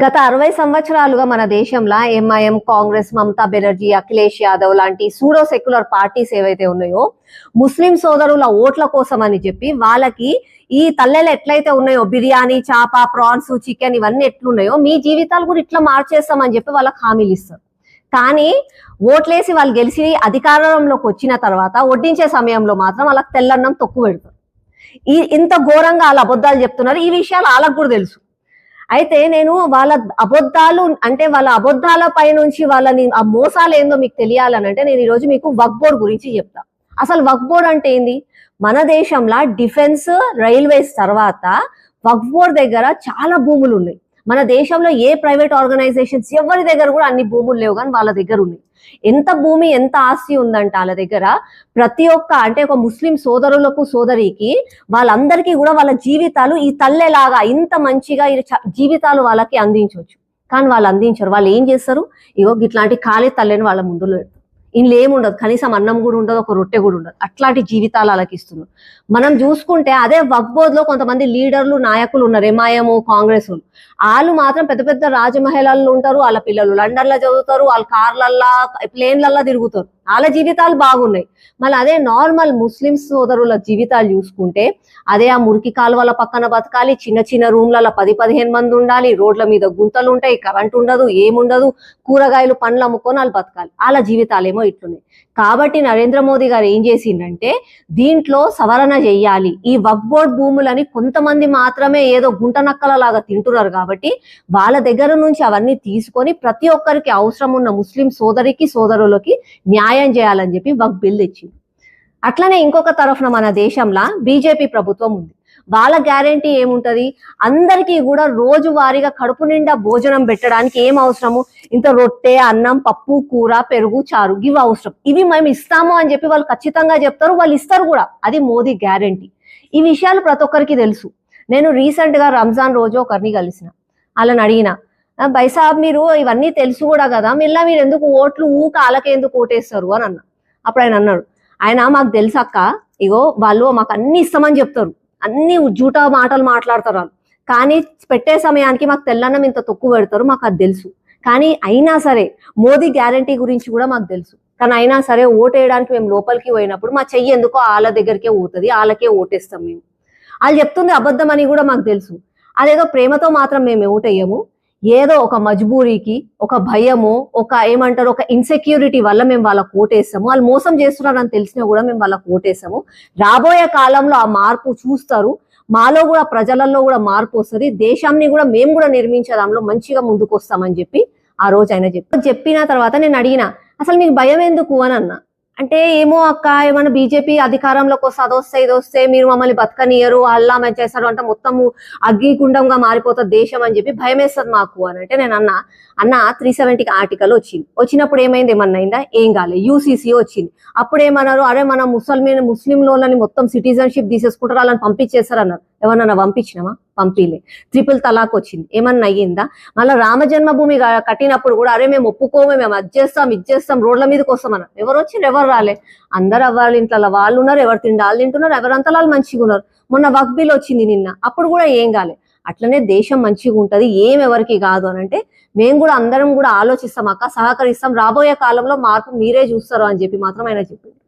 గత అరవై సంవత్సరాలుగా మన దేశంలో ఎంఐఎం కాంగ్రెస్ మమతా బెనర్జీ అఖిలేష్ యాదవ్ లాంటి సూడో సెక్యులర్ పార్టీస్ ఏవైతే ఉన్నాయో ముస్లిం సోదరుల ఓట్ల కోసం అని చెప్పి వాళ్ళకి ఈ తల్లెలు ఎట్లయితే ఉన్నాయో బిర్యానీ చాప ప్రాన్స్ చికెన్ ఇవన్నీ ఎట్లున్నాయో మీ జీవితాలు కూడా ఇట్లా మార్చేస్తామని చెప్పి వాళ్ళకి హామీలు ఇస్తారు. కానీ ఓట్లేసి వాళ్ళు గెలిచి అధికారంలోకి వచ్చిన తర్వాత వడ్డించే సమయంలో మాత్రం వాళ్ళకి తెల్లన్నం తొక్కు పెడతారు. ఈ ఇంత ఘోరంగా వాళ్ళ అబద్ధాలు చెప్తున్నారు. ఈ విషయాలు వాళ్ళకు కూడా తెలుసు. అయితే నేను వాళ్ళ అబద్ధాలు అంటే వాళ్ళ అబద్ధాల పై నుంచి వాళ్ళని ఆ మోసాలు ఏందో మీకు తెలియాలని అంటే నేను ఈరోజు మీకు వక్ బోర్డ్ గురించి చెప్తా. అసలు వక్ బోర్డ్ అంటే ఏంది? మన దేశంలో డిఫెన్స్ రైల్వేస్ తర్వాత వక్ బోర్డ్ దగ్గర చాలా భూములు ఉన్నాయి. మన దేశంలో ఏ ప్రైవేట్ ఆర్గనైజేషన్స్ ఎవరి దగ్గర కూడా అన్ని భూములు లేవు కానీ వాళ్ళ దగ్గర ఉన్నాయి. ఎంత భూమి ఎంత ఆస్తి ఉందంట వాళ్ళ దగ్గర? ప్రతి ఒక్క అంటే ఒక ముస్లిం సోదరులకు సోదరికి వాళ్ళందరికీ కూడా వాళ్ళ జీవితాలు ఈ తల్లెలాగా ఇంత మంచిగా జీవితాలు వాళ్ళకి అందించవచ్చు. కానీ వాళ్ళు అందించరు. వాళ్ళు ఏం చేస్తారు? ఇగో ఇట్లాంటి ఖాళీ తల్లిని వాళ్ళ ముందులో పెడతారు. ఇంట్లో ఏముండదు కనీసం అన్నం కూడా ఉండదు ఒక రొట్టె కూడా ఉండదు. అట్లాంటి జీవితాలు వాళ్ళకి ఇస్తున్నారు. మనం చూసుకుంటే అదే వక్బోద్లో కొంతమంది లీడర్లు నాయకులు ఉన్నారు. ఎంఐఎం కాంగ్రెస్ వాళ్ళు. వాళ్ళు మాత్రం పెద్ద పెద్ద రాజమహలాల్లో ఉంటారు. వాళ్ళ పిల్లలు లండన్లో చదువుతారు. వాళ్ళ కార్లల్లా ప్లేన్లల్లా తిరుగుతారు. వాళ్ళ జీవితాలు బాగున్నాయి. మళ్ళీ అదే నార్మల్ ముస్లిం సోదరుల జీవితాలు చూసుకుంటే అదే ఆ మురికి కాలువల పక్కన బతకాలి చిన్న చిన్న రూమ్లలో పది పదిహేను మంది ఉండాలి రోడ్ల మీద గుంతలు ఉంటాయి కరెంట్ ఉండదు ఏముండదు కూరగాయలు పండ్లు అమ్ముకొని వాళ్ళు బతకాలి. వాళ్ళ జీవితాలేమో ఇట్లున్నాయి. కాబట్టి నరేంద్ర మోదీ గారు ఏం చేసిందంటే దీంట్లో సవరణ చెయ్యాలి ఈ వక్ బోర్డ్ భూములని కొంతమంది మాత్రమే ఏదో గుంట నక్కల లాగా తింటున్నారు కాబట్టి వాళ్ళ దగ్గర నుంచి అవన్నీ తీసుకొని ప్రతి ఒక్కరికి అవసరం ఉన్న ముస్లిం సోదరికి సోదరులకి న్యాయం చేయాలని చెప్పి వక్ బిల్ ఇచ్చింది అట్లనే ఇంకొక తరఫున మన దేశంలో బీజేపీ ప్రభుత్వం ఉంది. వాళ్ళ గ్యారంటీ ఏముంటది? అందరికీ కూడా రోజువారీగా కడుపు నిండా భోజనం పెట్టడానికి ఏం అవసరము? ఇంత రొట్టె అన్నం పప్పు కూర పెరుగు చారు ఇవి అవసరం. ఇవి మేము ఇస్తాము అని చెప్పి వాళ్ళు ఖచ్చితంగా చెప్తారు వాళ్ళు ఇస్తారు కూడా. అది మోదీ గ్యారంటీ. ఈ విషయాలు ప్రతి ఒక్కరికి తెలుసు. నేను రీసెంట్గా రంజాన్ రోజు ఒకరిని కలిసిన. వాళ్ళని అడిగిన బైసాబ్ మీరు ఇవన్నీ తెలుసు కూడా కదా. మిల్లా మీరు ఎందుకు ఓట్లు ఊక వాళ్ళకే ఎందుకు ఓటేస్తారు అని అన్న. అప్పుడు ఆయన అన్నాడు ఆయన మాకు తెలుసక్క ఇగో వాళ్ళు మాకు అన్ని ఇస్తామని చెప్తారు. అన్ని జూట మాటలు మాట్లాడతారు వాళ్ళు. కానీ పెట్టే సమయానికి మాకు తెల్లన్నం ఇంత తక్కువ పెడతారు మాకు అది తెలుసు. కానీ అయినా సరే మోదీ గ్యారంటీ గురించి కూడా మాకు తెలుసు. కానీ అయినా సరే ఓటేయడానికి మేము లోపలికి పోయినప్పుడు మా చెయ్యి ఎందుకో వాళ్ళ దగ్గరికే పోతుంది వాళ్ళకే ఓటేస్తాం మేము. వాళ్ళు చెప్తుంది అబద్ధం అని కూడా మాకు తెలుసు. అదేదో ప్రేమతో మాత్రం మేము ఓటేయము. ఏదో ఒక మజ్బూరీకి ఒక భయము ఒక ఏమంటారు ఒక ఇన్సెక్యూరిటీ వల్ల మేము వాళ్ళకు ఓటేస్తాము వాళ్ళు మోసం చేస్తున్నారని తెలిసినా కూడా మేము వాళ్ళకు ఓటేస్తాము రాబోయే కాలంలో ఆ మార్పు చూస్తారు. మాలో కూడా ప్రజలలో కూడా మార్పు వస్తుంది. దేశాన్ని కూడా మేము కూడా నిర్మించడంలో మంచిగా ముందుకు వస్తామని చెప్పి ఆ రోజు ఆయన చెప్పి చెప్పిన తర్వాత నేను అడిగిన అసలు మీకు భయం ఎందుకు? అని అన్న. అంటే ఏమో అక్క ఏమన్నా బీజేపీ అధికారంలోకి వస్తే అదొస్తే ఇది వస్తే మీరు మమ్మల్ని బతకనియరు అల్లా మేము చేస్తారు అంటే మొత్తము అగ్గిగుండంగా మారిపోతుంది దేశం అని చెప్పి భయం వేస్తుంది మాకు అని అంటే నేను అన్న అన్న త్రీ సెవెంటీకి ఆర్టికల్ వచ్చింది. వచ్చినప్పుడు ఏమైంది ఏమన్నా అయిందా? ఏం కాలేదు యూసీసీ వచ్చింది. అప్పుడు ఏమన్నారు? అరే మన ముసల్మీన్ ముస్లింలోని మొత్తం సిటిజన్షిప్ తీసేసుకుంటారు వాళ్ళని పంపించేస్తారు అన్నారు. ఎవరన్నా పంపించినామా? పంపిలే. త్రిపుల్ తలాక్ వచ్చింది. ఏమన్నా అయ్యిందా? మళ్ళీ రామ జన్మభూమి కట్టినప్పుడు కూడా అరే మేము ఒప్పుకోము మేము అది చేస్తాం ఇది చేస్తాం రోడ్ల మీదకి వస్తాం అన్న ఎవరు వచ్చిన ఎవరు రాలే. అందరు అవ్వాలి ఇంట్లో వాళ్ళు ఉన్నారు ఎవరు తిండి వాళ్ళు తింటున్నారు ఎవరంతా వాళ్ళు మంచిగా ఉన్నారు. మొన్న వక్ బిల్ వచ్చింది నిన్న. అప్పుడు కూడా ఏం కాలే. అట్లనే దేశం మంచిగా ఉంటుంది ఏం ఎవరికి కాదు అని అంటే మేము కూడా అందరం కూడా ఆలోచిస్తాం అక్క సహకరిస్తాం రాబోయే కాలంలో మార్పు మీరే చూస్తారు అని చెప్పి మాత్రం ఆయన చెప్పింది